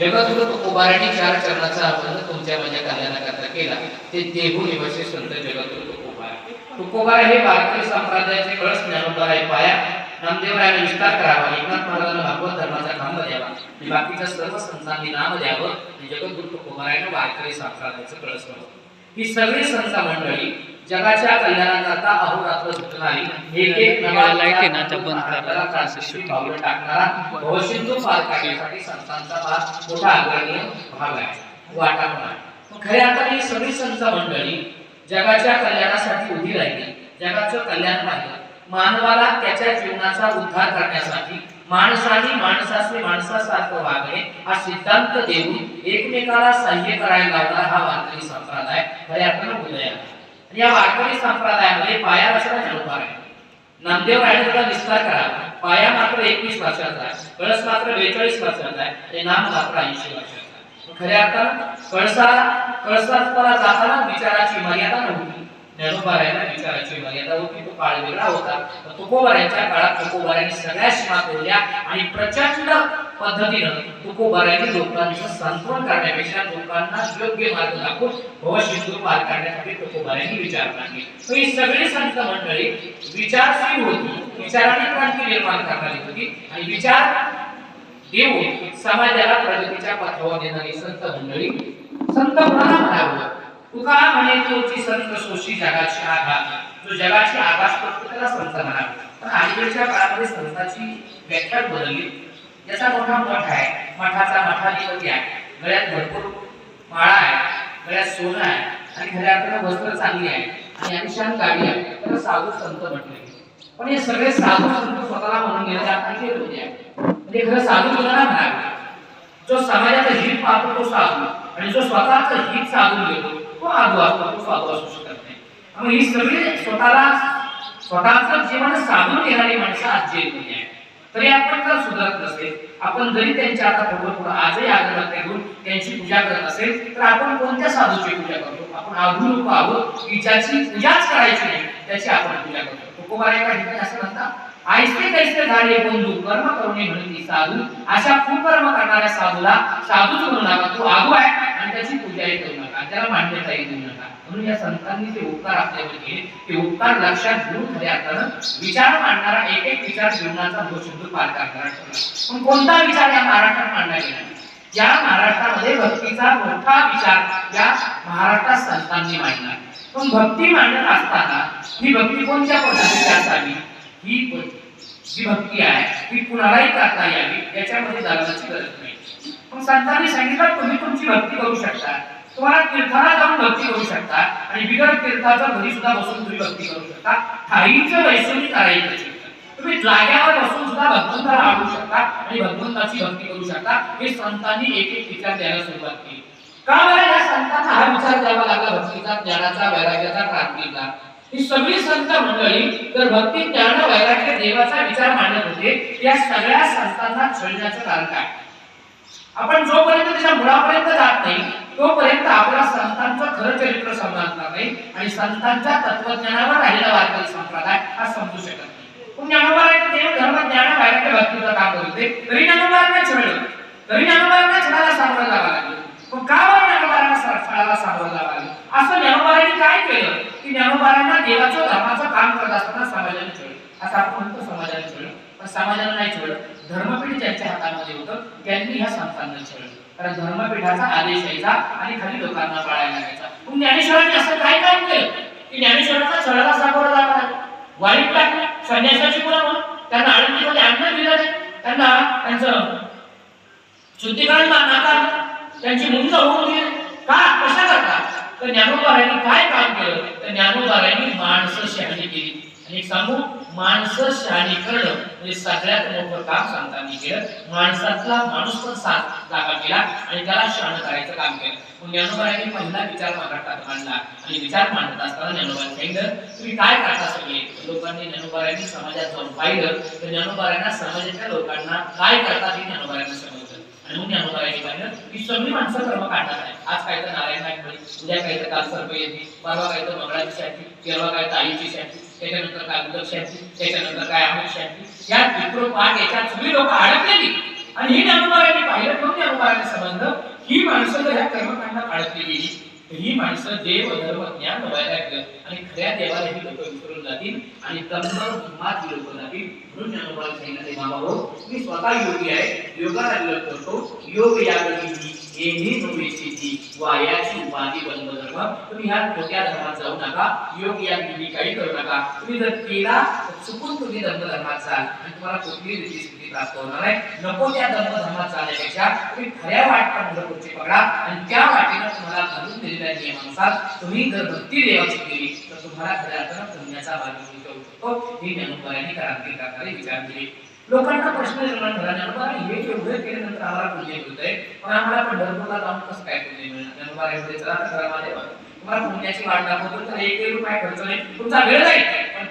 जगद्गुरु उभारणी चार चरणाचा अभंग तुमच्या माझ्या कल्याणाकरता केला ते देहू निवासी संत जगद्गुरु तुकोबार तुकोबार हे भारतीय संप्रदायाचे कळस ज्ञानोबार आहे. पाया नामदेवरायाने विस्तार करावा. एकनाथ महाराजांना भागवत धर्माचा खांब द्यावा. आणि बाकीच्या सर्व संतांनी नाम द्यावं. आणि जगद्गुरु तुकोबारायनं वारकरी संप्रदायाचं कळस करावं ही सगळी संस्था मंडळी जगाच्या कल्याणाकरता अहोरात्र झुकणारी एक एक नवा लाइट आहे ना, त्या बंद करा. क्रांतीची पावलं टाकणारा भवसिंधू पार काढण्यासाठी संतांचा फार मोठा अग्रणीय भाग आहे. वाटा पण आहे खऱ्या अर्थाने ही सगळी संत मंडळी जगाच्या कल्याणासाठी उभी राहिली. जगाचं कल्याण पाहिलं. मानवाला त्याच्या जीवनाचा उद्धार करण्यासाठी माणसाने माणसाचे माणसासारखं वागणे हा सिद्धांत देऊन एकमेकाला सहाय्य करायला लावणारा हा वारकरी संप्रदाय खऱ्या अर्थानं उदय आहे आणि या वारकरी संप्रदायामध्ये पाया रचना उभार आहे. नामदेव राणे विस्तार करावा पाया मात्र एकवीस वर्षाचा आहे. कळस मात्र बेचाळीस वर्षाचा आहे. आणि नाम मात्र ऐंशी वर्षाचा खऱ्या अर्थानं कळसा कळसाला जाताना विचाराची मर्यादा नव्हती. ज्ञानोबारायला विचाराची मर्यादा होती. तो काळ वेगळा होता. पण काळात तुकोबारायांनी सगळ्या सीमा तोडल्या आणि प्रचंड पद्धतीनं तुकोबाराने लोकांचं सांत्वन करण्यापेक्षा लोकांना योग्य मार्ग दाखवून भवसिंधू पार काढण्यासाठी तुकोबाराने विचार मांडले तर ही सगळी संत मंडळी विचारशील होती विचाराने क्रांती निर्माण करणारी होती आणि विचार देऊन समाजाला प्रगतीच्या पाठावर देणारी संत मंडळी संत कोणाला तुका म्हणे तोची संत सोशी जगाची आघात जो जगाची आघात करतो त्याला संत म्हणावे. पण अलीकडच्या काळामध्ये संताची व्याख्या बदलली. याचा मोठा मठ आहे. मठाचा मठाधिपती आहे. गळ्यात भरपूर माळा आहे. गळ्यात सोनं आहे. आणि खऱ्या वस्त्र चांगली आहे. आणि आलिशान गाडी आहे. तर साधू संत म्हटले पण हे सगळे साधू संत स्वतःला म्हणून गेले जात नाही होते म्हणजे खरं साधू कोणाला म्हणावे. जो समाजाचं हित पाहतो तो साधू. आणि जो स्वतःचं हित साधून घेतो तो आधू असतो तो साधू असू शकत नाही. मग ही सगळी स्वतःला स्वतःचं जीवन साधून घेणारी माणसं आज जेलमध्ये आहे तरी आपण का सुधारत नसेल. आपण जरी त्यांच्या आता थोडं थोडं आजही आग्रह करून त्यांची पूजा करत असेल तर आपण कोणत्या साधूची पूजा करतो? आपण आधू लोक आहोत की ज्याची पूजाच करायची नाही त्याची आपण पूजा करतो. तुकोबार एका ठिकाणी असं म्हणतात आयस्ते कैसे झाले बंधू कर्म करुणे म्हणून साधू अशा कुकर्म करणाऱ्या साधूला साधूच म्हणू नका तो आगू आहे आणि त्याची पूजाही करू त्याला मान्यताही देऊ नका. म्हणून या संतांनी जे उपकार आपल्यावर केले ते उपकार लक्षात घेऊन खऱ्या अर्थानं विचार मांडणारा एक एक विचार जीवनाचा शुद्ध पार करणारा ठरला पण कोणता विचार या महाराष्ट्रात मांडला गेला नाही? या महाराष्ट्रामध्ये भक्तीचा मोठा विचार या महाराष्ट्रात संतांनी मांडला पण भक्ती मांडत असताना ही भक्ती कोणत्या पद्धतीची असावी ही जी भक्ती आहे ती कुणालाही करता यावी याच्यामध्ये धर्माची गरज नाही. पण संतांनी सांगितलं तुम्ही तुमची भक्ती करू शकता. तुम्हाला तीर्थाला जाऊन भक्ती करू शकता. आणि बिगर तीर्थाचा घरी सुद्धा बसून तुम्ही भक्ती करू शकता. ठाईचं वैष्णवी करायचं तुम्ही जाग्यावर बसून सुद्धा भगवंताला आवडू शकता आणि भगवंताची भक्ती करू शकता. हे संतांनी एक एक विचार द्यायला सुरुवात केली. का बरं या संतांना हा विचार द्यावा लागला? भक्तीचा ज्ञानाचा वैराग्याचा क्रांतीचा ही सगळी संत मंडळी तर भक्ती ज्ञान वैराग्य देवाचा विचार मांडत होते या सगळ्या संतांना छळण्याचं कारण काय? आपण जोपर्यंत त्याच्या मुळापर्यंत जात नाही तोपर्यंत आपला संतांचं खरं चरित्र समजणार नाही आणि संतांच्या तत्वज्ञानावर राहिलेला वारकरी संप्रदाय हा समजू शकत नाही. पण ज्ञानोबारांनी देव धर्म ज्ञान वैराग्य भक्तीचं काम करत होते तरी ज्ञानोबारांना छळलं तरी ज्ञानोबारांना छळाला सामोरं जावं लागलं. पण का बरं ज्ञानोबारांना स- छळाला सामोरं जावं लागलं? असं ज्ञानोबारांनी काय केलं? की ज्ञानोबारांना देवाचं धर्माचं काम करत असताना समाजाने छळलं असं आपण म्हणतो समाजाने छळलं पण समाजाने नाही छळलं धर्मपीठ ज्यांच्या हातामध्ये होतं. त्यांनी ह्या संतांना छळलं कारण धर्मपीठाचा आदेश यायचा आणि खाली लोकांना पाळायला लागायचा. पण ज्ञानेश्वरांनी असं काय काय केलं? की ज्ञानेश्वरांचा छळाला सामोरं जावं वाईट टाकलं. संन्यासाची मुलं म्हणून. त्यांना आळंदीमध्ये अन्न दिलं नाही. त्यांना त्यांचं शुद्धीकरण नाकारलं. त्यांची मुंज होऊ दिली का? कशा करता तर ज्ञानोबारायांनी काय काम केलं? तर ज्ञानोबारायांनी माणसं शहाणी केली. आणि सांगू? माणसं शहाणी करणं म्हणजे सगळ्यात मोठं काम संतांनी केलं माणसातला माणूस पण साथ जागा केला आणि त्याला शहाण करायचं काम केलं. मग ज्ञानोबारायांनी पहिला विचार महाराष्ट्रात मांडला आणि विचार मांडत असताना ज्ञानोबारांनी सांगितलं तुम्ही काय करता सगळे? लोकांनी ज्ञानोबारायांनी समाजात जाऊन पाहिलं. तर ज्ञानोबारायांना समाजाच्या लोकांना काय करतात हे ज्ञानोबारायांना समजलं. आणि मग ज्ञानोबारायांनी पाहिलं की सगळी माणसं कर्म काढणार आहे आज काय तर नारायण नाईक उद्या काय तर काल सर्व येते परवा काय तर मंगळाची शांती तेरवा काय तर आईची शांती. त्याच्यानंतर काय उदक शांती त्याच्यानंतर काय अमुक शांती या पितृपाठ याच्यात सगळी लोक अडकलेली. आणि ही ज्ञानोबारांनी पाहिलं म्हणून ज्ञानोबारांनी संबंध? ही माणसं जर ह्या कर्मकांडात अडकली गेली ही माणसं देव धर्म ज्ञान वैराग्य आणि खऱ्या देवाला ही लोक विसरून जातील आणि तंबर धर्मात लोक जातील म्हणून ज्ञानोबाला सांगितलं मामा हो मी स्वतः योगी आहे योगाला विरोध करतो. योग या गती येणे नोवेची वायाची उपाधी बंद धर्म तुम्ही ह्या खोट्या धर्मात जाऊ नका. योग या विधी काही करू नका. तुम्ही जर केला चुकून तुम्ही धर्म आणि तुम्हाला कुठली रीती स्थिती प्राप्त होणार आहे नको त्या धर्म धर्मात चालण्यापेक्षा तुम्ही खऱ्या वाट पंढरपूरची पकडा आणि त्या वाटेनं तुम्हाला घालून दिलेल्या नियमानुसार तुम्ही जर भक्ती देवाची केली तर तुम्हाला खऱ्या अर्थानं पुण्याचा भाग मिळू शकतो. ही ज्ञानोबायांनी प्रकारे विचार केले. लोकांना प्रश्न निर्माण झाला ज्ञानोबा हे एवढं केल्यानंतर आम्हाला पुण्य मिळतंय पण आम्हाला पंढरपूरला जाऊन कसं काय पुण्य मिळणार ज्ञानोबा एवढे चला तर घरामध्ये बघा. तुम्हाला पुण्याची वाट दाखवतो तर एक रुपये खर्च नाही. तुमचा वेळ नाही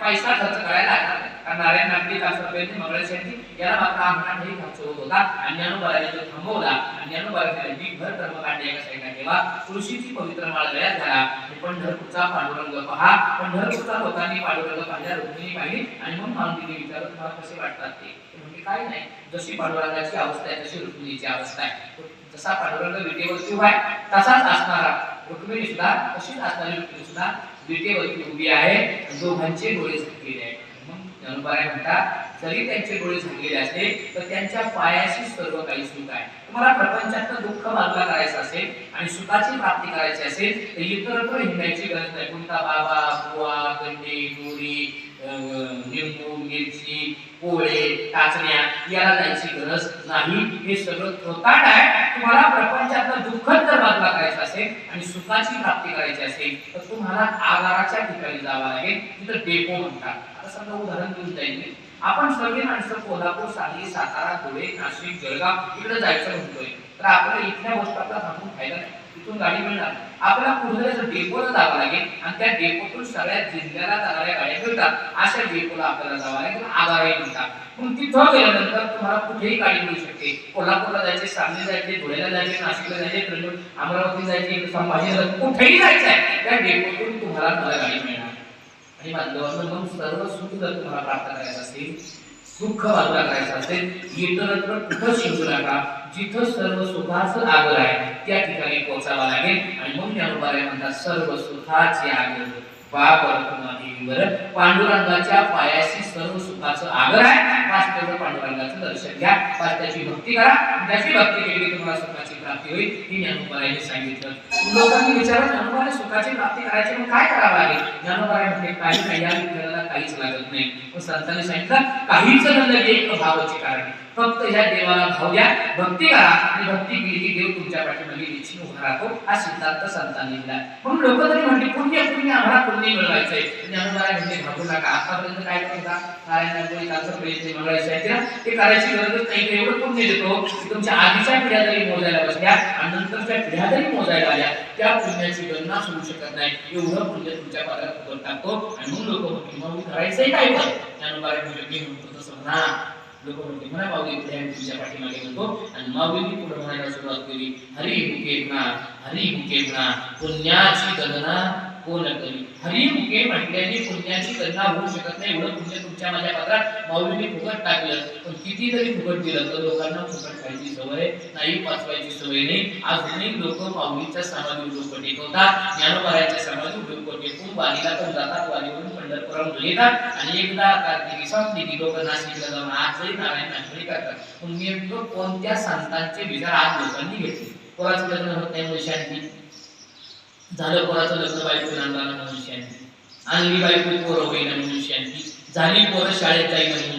पैसा खर्च करायला लागणार नाही. कारण नारायण नागरी दासरपेंनी मंगळाशेठी याला मात्र आम्हाला खर्च होत होता. आणि ज्ञानोबाने तो थांबवला आणि ज्ञानोबाने मी घर कर्मकांड एका साईडला ठेवा तुळशीची पवित्र माळ गळ्यात घाला पंढरपूरचा पांडुरंग पहा. पंढरपूरचा लोकांनी पांडुरंग पाहिला रुक्मिणी पाहिली आणि मग माऊलीने विचारलं तुम्हाला कसे वाटतात ते? म्हणजे काय नाही. जशी पांडुरंगाची अवस्था आहे तशी रुक्मिणीची अवस्था आहे. जसा पांडुरंग विटेवर शिवाय तसाच असणारा रुक्मिणी सुद्धा तशीच असणारी रुक्मिणी सुद्धा विटेवरती उभी आहे. दोघांचे डोळे झाकलेले आहेत. मग म्हणतात जरी त्यांचे डोळे झाकलेले असले तर त्यांच्या पायाशी सर्व काही सुख आहे. तुम्हाला प्रपंचातलं दुःख बाजूला करायचं असेल आणि सुखाची प्राप्ती करायची असेल तर इतरत्र हिंडायची गरज नाही. कोणता बाबा बुवा गंडे दोरी लिंबू मिरची पोळे टाचण्या याला जायची गरज नाही. हे सगळं थोताट आहे. तुम्हाला प्रपंचातलं दुःख जर बाजूला करायचं असेल आणि सुखाची प्राप्ती करायची असेल तर तुम्हाला आगाराच्या ठिकाणी जावं लागेल. तिथं डेपो म्हणतात. आता समजा उदाहरण देऊन जाईल मी. आपण सगळे माणसं कोल्हापूर सांगली सातारा धुळे नाशिक जळगाव इकडे जायचं म्हणतोय. तर आपल्याला इथल्या गोष्ट आपला थांबून फायदा नाही. तिथून गाडी मिळणार. आपल्याला पुढे डेपोला जावं लागेल आणि त्या डेपोतून सगळ्या जिल्ह्याला जाणाऱ्या गाड्या मिळतात. अशा डेपोला आपल्याला जावं लागेल. आगाराही म्हणतात. मग तिथं गेल्यानंतर तुम्हाला कुठेही गाडी मिळू शकते. कोल्हापूरला जायचे सांगली जायचे धुळ्याला जायचे नाशिकला जायचे अमरावती जायचे संभाजीनगर कुठेही जायचं आहे त्या डेपोतून तुम्हाला मला गाडी मिळणार. आणि बांधवांना मग सर्व सुख जर तुम्हाला प्राप्त करायचं असेल दुःख बाजूला करायचं असेल इतरत्र कुठं शिकू नका जिथं सर्व सुखाचं आगर आहे त्या ठिकाणी पोहोचावं लागेल. आणि मग ज्ञानोबारे म्हणतात सर्व सुखाचे आगर बाप वर पांडुरंगाच्या पायाशी सर्व सुखाचं आगर आहे. पाच तेवढं पांडुरंगाचं दर्शन घ्या. पाच त्याची भक्ती करा. त्याची भक्ती केली की तुम्हाला सुखाची प्राप्ती होईल. ही ज्ञानोपायाने सांगितलं लोकांनी विचारलं ज्ञानोबाने सुखाची प्राप्ती करायची मग काय करावं लागेल ज्ञानोबाराय म्हणजे काही काही या विठ्ठलाला काहीच लागत नाही. मग संतांनी सांगितलं काहीच न लगे एक भावाचे कारण. फक्त ह्या देवाला भाव द्या. भक्ती करा आणि भक्ती केली की देव तुमच्या पाठीमागे निश्चित उभा राहतो. हा सिद्धांत संतांनी दिला. म्हणून लोक तरी म्हणले पुण्य पुण्य आम्हाला पुण्य मिळवायचंय. ज्ञानोबाराय म्हणजे भागू नका. आतापर्यंत काय करता नारायण कालचं प्रयत्न मिळवायचा आहे. ना ते करायची गरजच नाही. ते एवढं पुण्य देतो. तुमच्या आधीच्या पिढ्या जरी मोजायला बसल्या आणि नंतरच्या पिढ्या जरी मोजायला आल्या. त्या पुण्याची गणना होऊ शकत नाही. एवढं पुण्य तुमच्या पादात टाकतो. आणि म्हणून लोक म्हणतील मग काय पण? ज्ञानोबाराय म्हणले मी म्हणतो तसं म्हणा. लोक म्हणते म्हणा माऊली पुढे आम्ही तुझ्या पाठीमागे म्हणतो आणि माऊलींनी पुढे म्हणायला सुरुवात केली हरी मुके म्हणा हरी मुके म्हणा पुण्याची गणना कोण करी हरी मुके म्हटल्याने पुण्याची गणना होऊ शकत नाही एवढं पुण्य तुमच्या माझ्या पात्रात माऊलीने फुकट टाकलं पण किती जरी फुकट दिलं तर लोकांना फुकट खायची सवय नाही पाचवायची सवय नाही आज अनेक लोक माऊलीच्या समाधी लोक टेकवतात ज्ञानोबाराच्या समाधी लोक टेकून वालीला पण जातात वालीवरून पंढरपुरात येतात आणि एकदा कार्तिकी संपली की लोक नाशिकला जाऊन आजही नारायण नाशिक करतात. पण नेमकं कोणत्या संतांचे विचार आज लोकांनी घेतले? कोणाचं लग्न होत नाही म्हणून शांती झालं कोणाचं लग्न बायको नांदाला म्हणून शांती आणली बायको पोरं होईना म्हणून शांती झाली पोरं शाळेत जाईल म्हणून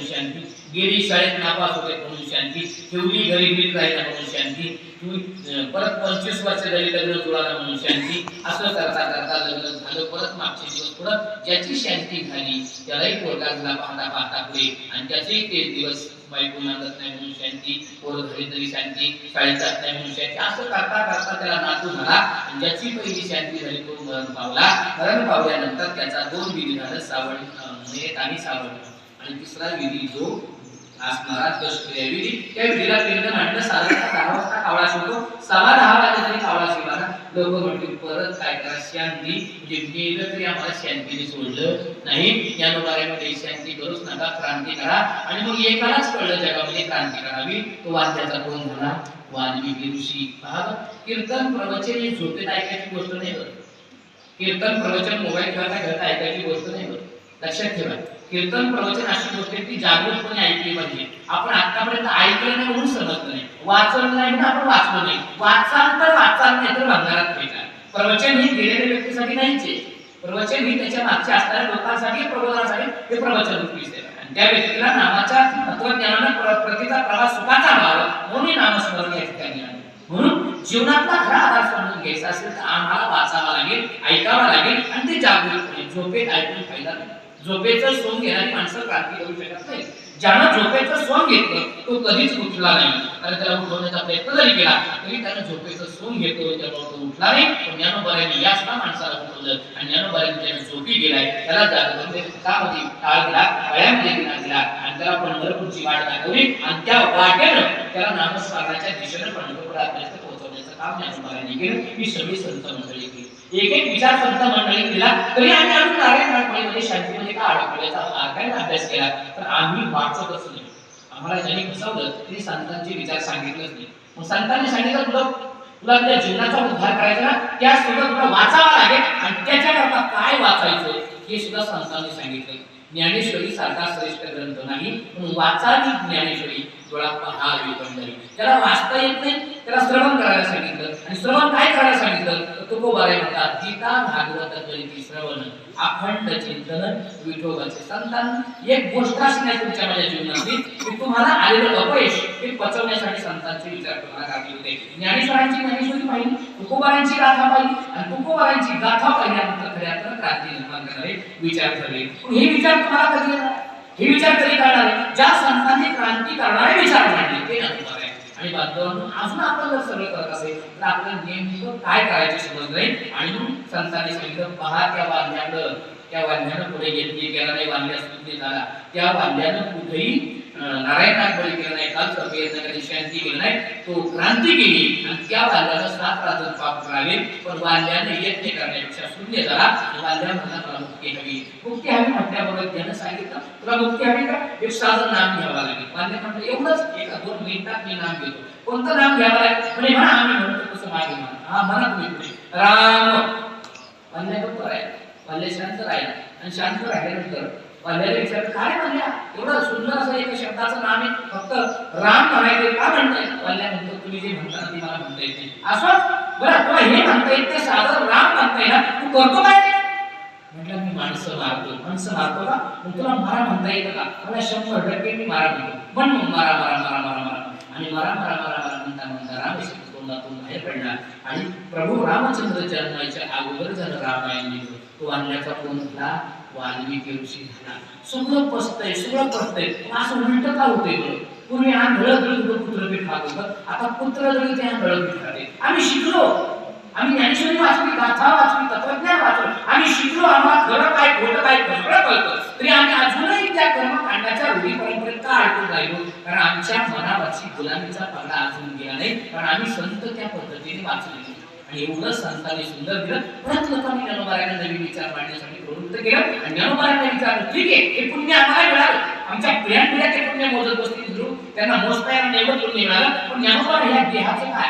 गेली शाळेत नापास होते म्हणून शांती ठेवली घरी नीट राहिना म्हणून शांती तुम्ही परत पंचवीस वर्ष झाली लग्न जुळाला म्हणून शांती असं करता करता लग्न झालं परत मागचे दिवस पुढं ज्याची शांती झाली त्यालाही पोरगाजला पाहता पाहता पुढे आणि त्याचेही ते दिवस बायको नांदत नाही म्हणून शांती पोरं घरी तरी शांती शाळेत जात नाही म्हणून शांती असं करता करता त्याला नातू झाला ज्याची पहिली शांती झाली तो मरण पावला. मरण पावल्यानंतर त्याचा दोन विधी झालं सावण अं, म्हणजे आणि सावण आणि तिसरा विधी जो असणारा दशक्रिया विधी त्या विधीला पिंड मांडणं साधारणतः दहा वाजता कावळा शिवतो सहा दहा वाजता तरी कावळा शिवला लोक म्हणतील परत काय करा शांती. म्हणजे गेलं तरी आम्हाला शांतीने सोडलं नाही. या लोकांमध्ये शांती करूच नका क्रांती करा. आणि मग एकालाच कळलं जगामध्ये क्रांती करावी. तो वाद्याचा कोण झाला. वाल्मिकी ऋषी पहा कीर्तन प्रवचन ही झोपेत ऐकायची गोष्ट नाही बरं. कीर्तन प्रवचन मोबाईल खेळता खेळता ऐकायची गोष्ट नाही बरं. लक्षात ठेवा. कीर्तन प्रवचन अशी गोष्ट आहे ती जागृतपणे ऐकली पाहिजे. आपण आतापर्यंत ऐकलं नाही म्हणून समजत नाही. वाचलं नाही म्हणून आपण वाचलो नाही. वाचाल तर वाचाल नाही तर बंधारात भेटा प्रवचन ही गेलेल्या व्यक्तीसाठी नाहीच आहे. प्रवचन ही त्याच्या मागच्या असणाऱ्या लोकांसाठी प्रबोधनासाठी हे प्रवचन रूपी आहे. आणि त्या व्यक्तीला नामाच्या तत्वज्ञानानं प्रतीचा प्रवास सुखाचा व्हावा म्हणून नामस्मरण या ठिकाणी आलं म्हणून जीवनातला खरा आधार समजून घ्यायचा असेल तर आम्हाला वाचावा लागेल ऐकावा लागेल आणि ते जागृतपणे झोपेत ऐकून फायदा नाही झोपेचं सोंग घेणारी माणसं क्रांती येऊ शकत नाही ज्यानं झोपेचं सोंग घेतलं तो कधीच उठला नाही. कारण त्याला उठवण्याचा प्रयत्न जरी केला तरी त्यानं झोपेचं सोंग घेतो त्यामुळे तो उठला नाही. पण ज्ञानोबाऱ्यांनी याच ना माणसाला उठवलं आणि ज्ञानोबाऱ्यांनी त्याने झोपी गेलाय त्याला जागृत कामध्ये टाळ दिला गळ्यामध्ये दिला दिला आणि त्याला पंढरपूरची वाट दाखवली आणि त्या वाटेनं त्याला नामस्मरणाच्या दिशेनं पंढरपुरापर्यंत काम केलं ही सगळी संत मंडळी केली एक एक विचार संत मंडळी केला तरी आम्ही अजून नारायण नागपळीमध्ये शांतीमध्ये का अडकल्याचा बारकाईने अभ्यास केला तर आम्ही वाचतच नाही आम्हाला ज्यांनी फसवलं त्यांनी संतांचे विचार सांगितलंच नाही. मग संतांनी सांगितलं तुला तुला तुझ्या जीवनाचा उद्धार करायचा ना? त्या सुद्धा तुला वाचावा लागेल. आणि त्याच्याकरता काय वाचायचं? हे सुद्धा संतांनी सांगितलं. ज्ञानेश्वरी सारखा श्रेष्ठ ग्रंथ नाही. म्हणून वाचावी ज्ञानेश्वरी. डोळा पहावी पंढरी त्याला वाचता येत नाही त्याला श्रवण करायला सांगितलं. आणि श्रवण काय करायला सांगितलं? तर तुकोबारे म्हणतात गीता भागवत करीती श्रवण अखंड चिंतन विठोबाचे संतान. एक गोष्ट अशी नाही तुमच्या माझ्या जीवनातली की तुम्हाला आलेलं अपयश हे पचवण्यासाठी संतांचे विचार तुम्हाला लागले होते. ज्ञानेश्वरांची ज्ञानेश्वरी पाहिली तुकोबारांची गाथा पाहिली आणि तुकोबारांची गाथा पाहिल्यानंतर खऱ्या अर्थानं क्रांती निर्माण करणारे विचार ठरले. हे विचार तुम्हाला कधी येणार? हे विचार कधी करणारे ज्या संतांनी क्रांती करणारे विचार मांडले ते नंतर आहे. आणि बांधवांनो अजून आपण जर सगळं करत असेल तर आपल्याला नेमकं काय करायचं समज नाही. आणि म्हणून संतांनी सांगितलं पहा त्या बांधल्यानं त्या बांधल्यानं पुढे गेली गेला नाही बांधल्यास झाला. त्या बांधल्यानं कुठेही नारायण नागबळी केलं नाही काल प्रयत्न कधी शांती केलं नाही. तो क्रांती केली आणि त्या वाल्यानं सात रात्र पाप करावे. पण वाल्यानं यज्ञ करण्यापेक्षा शून्य झाला. बाल्या वाल्या म्हणला मला मुक्ती हवी. मुक्ती हवी? म्हटल्याबरोबर त्यानं सांगितलं तुला मुक्ती हवी का? एक साधं नाम घ्यावं लागेल. वाल्या म्हटलं एवढंच? एका दोन मिनिटात मी नाम घेतो. कोणतं नाम घ्यावं लागेल? म्हणे म्हणा आम्ही म्हणतो तसं मागे म्हणा हा म्हणा तुम्ही राम. बाल्या बरोबर आहे वाल्या शांत राहिला आणि शांत राहिल्यानंतर वाल्याला विचारलं काय म्हणल्या? एवढं सुंदर असं एका शब्दाचं नाम आहे फक्त राम म्हणायचं का म्हणताय? वाल्या म्हणतो तुम्ही जे म्हणता ते मला म्हणता येत. असं? बरं तुला हे म्हणता येत ते साधं राम म्हणताय ना तू करतो काय म्हटलं मी माणसं मारतो माणसं मारतो का? मग तुला मारा म्हणता येतं का? मला शंभर टक्के मी मारा म्हणतो. पण मग मारा मारा मारा मारा मारा. आणि मारा मारा मारा मारा म्हणता म्हणता राम तोंडातून बाहेर पडला. आणि प्रभू रामचंद्र जन्माच्या अगोदर झालं रामायण लिहिलं तो आणण्याचा कोण झाला वाल्मिकी ऋषी झाला. सगळं पसतंय सगळं पसतंय असं उलट का होतंय बरं? पूर्वी आंधळ दळत होतं पुत्रपीठ खात होतं. आता पुत्र जरी ते आंधळ खाते आम्ही शिकलो. आम्ही ज्ञानेश्वरी वाचली गाथा वाचली तत्वज्ञान वाचलं. आम्ही शिकलो आम्हाला खरं काय खोटं काय सगळं कळतं? तरी आम्ही अजूनही त्या कर्मकांडाच्या रूढी परंपरेत का अडकून राहिलो? कारण आमच्या मनावरची गुलामीचा पगडा अजून गेला नाही. कारण आम्ही संत त्या पद्धतीने वाचले आणि एवढं संतांनी सुंदर दिलं परत लोकांनी ज्ञानोबाऱ्यांना नवीन विचार मांडण्यासाठी प्रवृत्त केलं. आणि ज्ञानोबाऱ्यांना विचारलं ठीक आहे हे पुण्य आम्हाला मिळालं. आमच्या पिढ्या पिढ्या ते पुण्य मोजत बसतील ध्रुव त्यांना मोजता येणार नाही एवढं मिळालं. पण ज्ञानोबार ह्या देहाचं काय?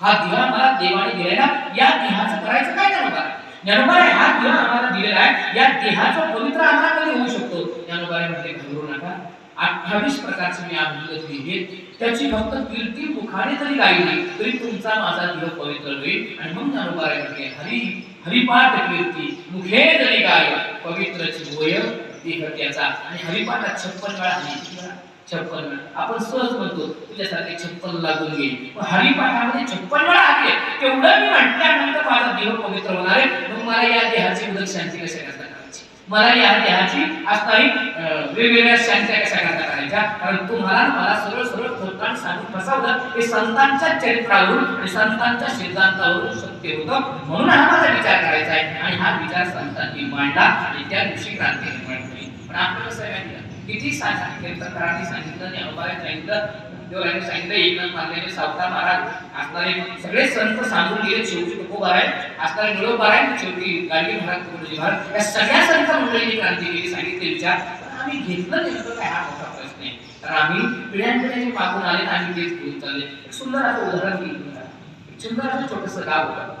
हा दिवा मला देवाने दिलेला. या देहाचं करायचं काय ज्ञानोबार ज्ञानोबार हा दिवा आम्हाला दिलेला आहे. या देहाचा पवित्र आम्हाला कधी होऊ शकतो? ज्ञानोबारे म्हणजे घाबरू नका. अठ्ठावीस प्रकारचे मी अभिमत लिहिले त्याची फक्त कीर्ती मुखाने जरी गायली तरी तुमचा माझा देह पवित्र होईल. आणि मग ज्ञानोबाने म्हटले हरी हरिपाठ कीर्ती मुखे जरी गाय पवित्रची वय देह त्याचा. आणि हरिपाठात छप्पन वेळा हरी छप्पन वेळा आपण सहज म्हणतो तुझ्यासारखे छप्पन लागून गेली. पण हरिपाठामध्ये छप्पन वेळा आले तेवढं मी म्हटल्यानंतर माझा देह पवित्र होणार आहे. मग मला या देहाची उदक शांती कशा मला या त्याची असणारी अं, वेगवेगळ्या शांत्या कशा करता करायच्या? कारण तुम्हाला मला सरळ सरळ खोटान सांगून फसवलं हे संतांच्या चरित्रावरून आणि संतांच्या सिद्धांतावरून सत्य होतं. म्हणून हा माझा विचार करायचा आहे. आणि हा विचार संतांनी मांडला आणि त्या दिवशी क्रांती निर्माण केली पण आपल्याला कसं माहिती किती सांगितलं कीर्तनकारांनी सांगितलं आणि ज्ञानोबाने सांगितलं देवराने सांगितलं एकनाथ मानलेले सावकार महाराज असणारे सगळे संत सांगून गेले शेवटी तुकोबार आहे असणारे निळोबार आहे शेवटी गाडगे महाराज तुकडोजी महाराज या सगळ्या संत मंडळींनी क्रांती केली सांगितले विचार आम्ही घेतलं नेमकं काय हा मोठा प्रश्न आहे. तर आम्ही पिढ्यानपिढ्याने मागून आले आणि तेच घेऊन चालले सुंदर असं उदाहरण दिलं सुंदर असं छोटंसं गाव होतं.